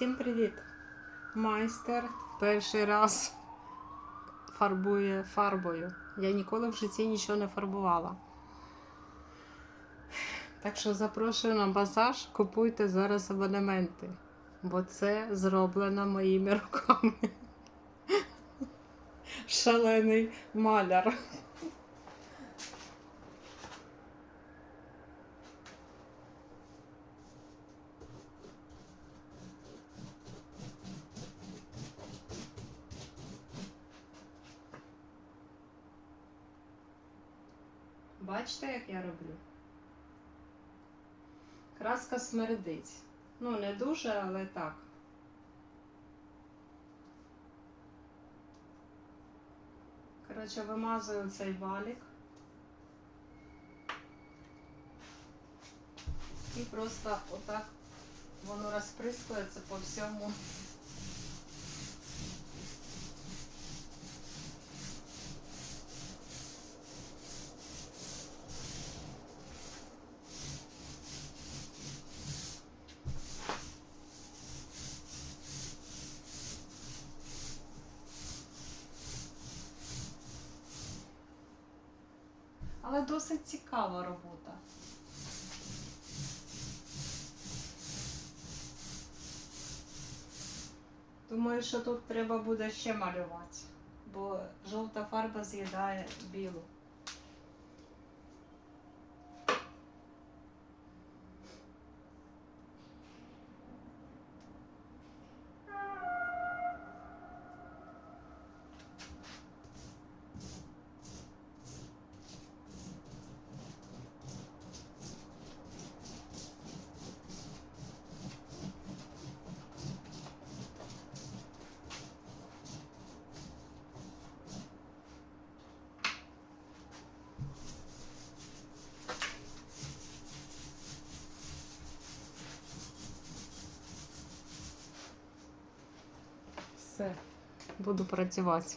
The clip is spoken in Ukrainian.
Всім привіт! Майстер перший раз фарбує фарбою. Я ніколи в житті нічого не фарбувала. Так що запрошую на масаж, купуйте зараз абонементи, бо це зроблено моїми руками. Шалений маляр. Бачите, як я роблю? Краска смердить. Ну, не дуже, але так. Коротше, вимазую цей валік. І просто отак воно розприскується по всьому. Але досить цікава робота. Думаю, що тут треба буде ще малювати, бо жовта фарба з'їдає білу. Все, буду працювати.